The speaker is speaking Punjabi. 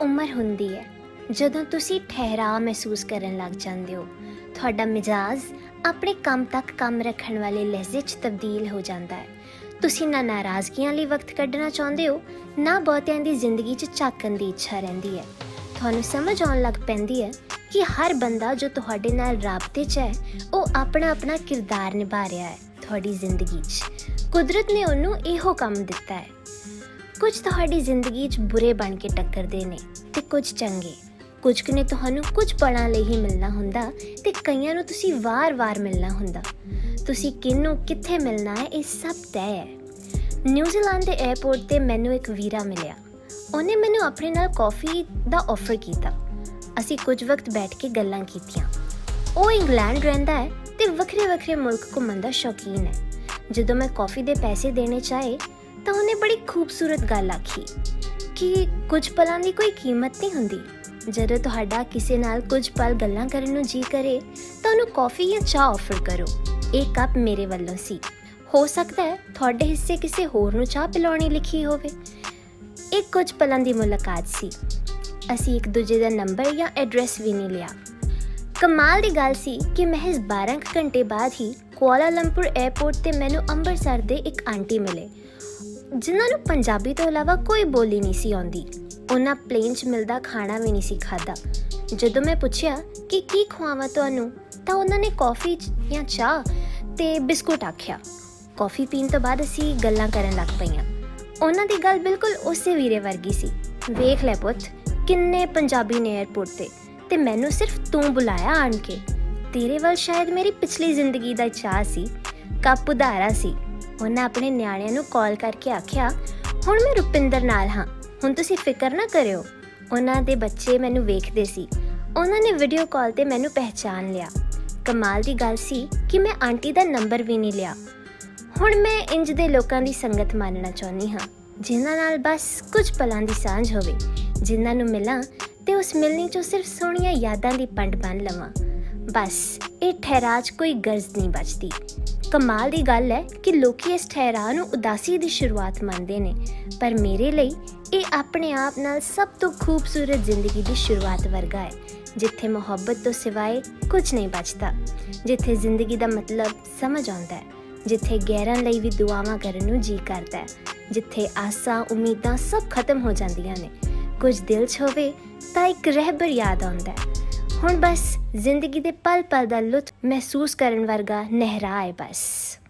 ਉਮਰ ਹੁੰਦੀ ਹੈ। ਜਦੋਂ ਤੁਸੀਂ ਠਹਿਰਾਅ ਮਹਿਸੂਸ ਕਰਨ ਲੱਗ ਜਾਂਦੇ ਹੋ, ਤੁਹਾਡਾ ਮਿਜਾਜ਼ ਆਪਣੇ ਕੰਮ ਤੱਕ ਕੰਮ ਰੱਖਣ ਵਾਲੇ ਲਹਿਜ਼ੇ 'ਚ ਤਬਦੀਲ ਹੋ ਜਾਂਦਾ ਹੈ। ਤੁਸੀਂ ਨਾ ਨਾਰਾਜ਼ਗੀਆਂ ਲਈ ਵਕਤ ਕੱਢਣਾ ਚਾਹੁੰਦੇ ਹੋ, ਨਾ ਬਹੁਤਿਆਂ ਦੀ ਜ਼ਿੰਦਗੀ 'ਚ ਝਾਕਣ ਦੀ ਇੱਛਾ ਰਹਿੰਦੀ ਹੈ। ਤੁਹਾਨੂੰ ਸਮਝ ਆਉਣ ਲੱਗ ਪੈਂਦੀ ਹੈ ਕਿ ਹਰ ਬੰਦਾ ਜੋ ਤੁਹਾਡੇ ਨਾਲ ਰਾਬਤੇ 'ਚ ਹੈ, ਉਹ ਆਪਣਾ ਆਪਣਾ ਕਿਰਦਾਰ ਨਿਭਾ ਰਿਹਾ ਹੈ ਤੁਹਾਡੀ ਜ਼ਿੰਦਗੀ 'ਚ। ਕੁਦਰਤ ਨੇ ਉਹਨੂੰ ਇਹੋ ਕੰਮ ਦਿੱਤਾ ਹੈ। ਕੁਝ ਤੁਹਾਡੀ ਜ਼ਿੰਦਗੀ 'ਚ ਬੁਰੇ ਬਣ ਕੇ ਟੱਕਰਦੇ ਨੇ ਤੇ ਕੁਝ ਚੰਗੇ। ਕੁਝ ਕੁ ਨੇ ਤੁਹਾਨੂੰ ਕੁਝ ਪਲਾਂ ਲਈ ਹੀ ਮਿਲਣਾ ਹੁੰਦਾ ਤੇ ਕਈਆਂ ਨੂੰ ਤੁਸੀਂ ਵਾਰ-ਵਾਰ ਮਿਲਣਾ ਹੁੰਦਾ। ਤੁਸੀਂ ਕਿਹਨੂੰ ਕਿੱਥੇ ਮਿਲਣਾ ਹੈ, ਇਹ ਸਭ ਤੈਅ ਹੈ। ਨਿਊਜ਼ੀਲੈਂਡ ਦੇ 에ਅਰਪੋਰਟ ਤੇ ਮੈਨੂੰ ਇੱਕ ਵੀਰਾ ਮਿਲਿਆ। ਉਹਨੇ ਮੈਨੂੰ ਆਪਣੇ ਨਾਲ ਕਾਫੀ ਦਾ ਆਫਰ ਕੀਤਾ। ਅਸੀਂ ਕੁਝ ਵਕਤ ਬੈਠ ਕੇ ਗੱਲਾਂ ਕੀਤੀਆਂ। ਉਹ ਇੰਗਲੈਂਡ ਰਹਿੰਦਾ ਹੈ ਤੇ ਵੱਖਰੇ ਵੱਖਰੇ ਮੁਲਕ ਘੁੰਮਣ ਦਾ ਸ਼ੌਕੀਨ ਹੈ। ਜਦੋਂ ਮੈਂ ਕਾਫੀ ਦੇ ਪੈਸੇ ਦੇਣੇ ਚਾਹੇ ਤਾਂ ਉਹਨੇ ਬੜੀ ਖੂਬਸੂਰਤ ਗੱਲ ਆਖੀ ਕਿ ਕੁਝ ਪਲਾਂ ਦੀ ਕੋਈ ਕੀਮਤ ਨਹੀਂ ਹੁੰਦੀ। ਜਦੋਂ ਤੁਹਾਡਾ ਕਿਸੇ ਨਾਲ ਕੁਝ ਪਲ ਗੱਲਾਂ ਕਰਨ ਨੂੰ ਜੀ ਕਰੇ, ਤਾਂ ਉਹਨੂੰ ਕਾਫੀ ਜਾਂ ਚਾਹ ਆਫਰ ਕਰੋ। ਇਹ ਕੱਪ ਮੇਰੇ ਵੱਲੋਂ ਸੀ। ਹੋ ਸਕਦਾ ਹੈ ਤੁਹਾਡੇ ਹਿੱਸੇ ਕਿਸੇ ਹੋਰ ਨੂੰ ਚਾਹ ਪਿਲਾਉਣੀ ਲਿਖੀ ਹੋਵੇ। ਇਹ ਕੁਝ ਪਲਾਂ ਦੀ ਮੁਲਾਕਾਤ ਸੀ। ਅਸੀਂ ਇੱਕ ਦੂਜੇ ਦਾ ਨੰਬਰ ਜਾਂ ਐਡਰੈਸ ਵੀ ਨਹੀਂ ਲਿਆ। ਕਮਾਲ ਦੀ ਗੱਲ ਸੀ ਕਿ ਮਹਿਜ਼ 12 ਕੁ ਘੰਟੇ ਬਾਅਦ ਹੀ ਕੁਆਲਾਲੰਪੁਰ 에ਅਰਪੋਰਟ ਤੇ ਮੈਨੂੰ ਅੰਮ੍ਰਿਤਸਰ ਦੇ ਇੱਕ ਆਂਟੀ ਮਿਲੇ। ਜਿਨ੍ਹਾਂ ਨੂੰ ਪੰਜਾਬੀ ਤੋਂ ਇਲਾਵਾ ਕੋਈ ਬੋਲੀ ਨਹੀਂ ਸੀ ਆਉਂਦੀ। ਉਹਨਾਂ ਪਲੇਨ 'ਚ ਮਿਲਦਾ ਖਾਣਾ ਵੀ ਨਹੀਂ ਸੀ ਖਾਦਾ ਜਦੋਂ ਮੈਂ ਪੁੱਛਿਆ ਕਿ ਕੀ ਖਵਾਵਾਂ ਤੁਹਾਨੂੰ, ਤਾਂ ਉਹਨਾਂ ਨੇ ਕਾਫੀ ਜਾਂ ਚਾਹ ਤੇ ਬਿਸਕੁਟ ਆਖਿਆ। ਕਾਫੀ ਪੀਣ ਤੋਂ ਬਾਅਦ ਅਸੀਂ ਗੱਲਾਂ ਕਰਨ ਲੱਗ ਪਈਆਂ। ਉਹਨਾਂ ਦੀ ਗੱਲ ਬਿਲਕੁਲ ਉਸੇ ਵੀਰੇ ਵਰਗੀ ਸੀ। ਵੇਖ ਲੈ ਪੁੱਤ, ਕਿੰਨੇ ਪੰਜਾਬੀ ਨੇ 에ਅਰਪੋਰਟ ਤੇ ਤੇ ਮੈਨੂੰ ਸਿਰਫ ਤੂੰ ਬੁਲਾਇਆ ਆਣ ਕੇ। ਤੇਰੇ ਵੱਲ ਸ਼ਾਇਦ ਮੇਰੀ ਪਿਛਲੀ ਜ਼ਿੰਦਗੀ ਦਾ ਚਾਹ ਸੀ, ਕੱਪ ਉਧਾਰਾ ਸੀ। ਉਹਨਾਂ ਆਪਣੇ ਨਿਆਣਿਆਂ ਨੂੰ ਕਾਲ ਕਰਕੇ ਆਖਿਆ, ਹੁਣ ਮੈਂ ਰੁਪਿੰਦਰ ਨਾਲ ਹਾਂ, ਹੁਣ ਤੁਸੀਂ ਫਿਕਰ ਨਾ ਕਰਿਓ। ਉਹਨਾਂ ਦੇ ਬੱਚੇ ਮੈਨੂੰ ਵੇਖਦੇ ਸੀ। ਉਹਨਾਂ ਨੇ ਵੀਡੀਓ ਕਾਲ ਤੇ ਮੈਨੂੰ ਪਹਿਚਾਨ ਲਿਆ। ਕਮਾਲ ਦੀ ਗੱਲ ਸੀ ਕਿ ਮੈਂ ਆਂਟੀ ਦਾ ਨੰਬਰ ਵੀ ਨਹੀਂ ਲਿਆ। ਹੁਣ ਮੈਂ ਇੰਜ ਦੇ ਲੋਕਾਂ ਦੀ ਸੰਗਤ ਮੰਨਣਾ ਚਾਹੁੰਦੀ ਹਾਂ, ਜਿਨ੍ਹਾਂ ਨਾਲ ਬਸ ਕੁਝ ਪਲਾਂ ਦੀ ਸਾਂਝ ਹੋਵੇ, ਜਿਨ੍ਹਾਂ ਨੂੰ ਮਿਲਾਂ ਤੇ ਉਸ ਮਿਲਣੀ ਚੋਂ ਸਿਰਫ ਸੋਹਣੀਆਂ ਯਾਦਾਂ ਦੀ ਪੰਡ ਬਣ ਲਵਾਂ। ਬਸ, ਇਹ ਠਹਿਰਾਜ ਕੋਈ ਗਰਜ਼ ਨਹੀਂ ਬਚਦੀ। ਕਮਾਲ ਦੀ ਗੱਲ ਹੈ ਕਿ ਲੋਕੀ ਇਸ ਠਹਿਰਾਅ ਨੂੰ ਉਦਾਸੀ ਦੀ ਸ਼ੁਰੂਆਤ ਮੰਨਦੇ ਨੇ। ਪਰ ਮੇਰੇ ਲਈ ਇਹ ਆਪਣੇ ਆਪ ਨਾਲ ਸਭ ਤੋਂ ਖੂਬਸੂਰਤ ਜ਼ਿੰਦਗੀ ਦੀ ਸ਼ੁਰੂਆਤ ਵਰਗਾ ਹੈ, ਜਿੱਥੇ ਮੁਹੱਬਤ ਤੋਂ ਸਿਵਾਏ ਕੁਝ ਨਹੀਂ ਬਚਦਾ। ਜਿੱਥੇ ਜ਼ਿੰਦਗੀ ਦਾ ਮਤਲਬ ਸਮਝ ਆਉਂਦਾ ਹੈ, ਜਿੱਥੇ ਗੈਰਾਂ ਲਈ ਵੀ ਦੁਆਵਾਂ ਕਰਨ ਨੂੰ ਜੀ ਕਰਦਾ ਹੈ, ਜਿੱਥੇ ਆਸਾਂ, ਉਮੀਦਾਂ ਸਭ ਖਤਮ ਹੋ ਜਾਂਦੀਆਂ ਨੇ। ਕੁਝ ਦਿਲ 'ਚ ਹੋਵੇ ਤਾਂ ਇੱਕ ਰਹਿਬਰ ਯਾਦ ਆਉਂਦਾ ਹੈ। ਹੁਣ ਬਸ ਜ਼ਿੰਦਗੀ ਦੇ ਪਲ ਪਲ ਦਾ ਲੁਤਫ ਮਹਿਸੂਸ ਕਰਨ ਵਰਗਾ ਨਹਿਰਾ ਹੈ ਬਸ।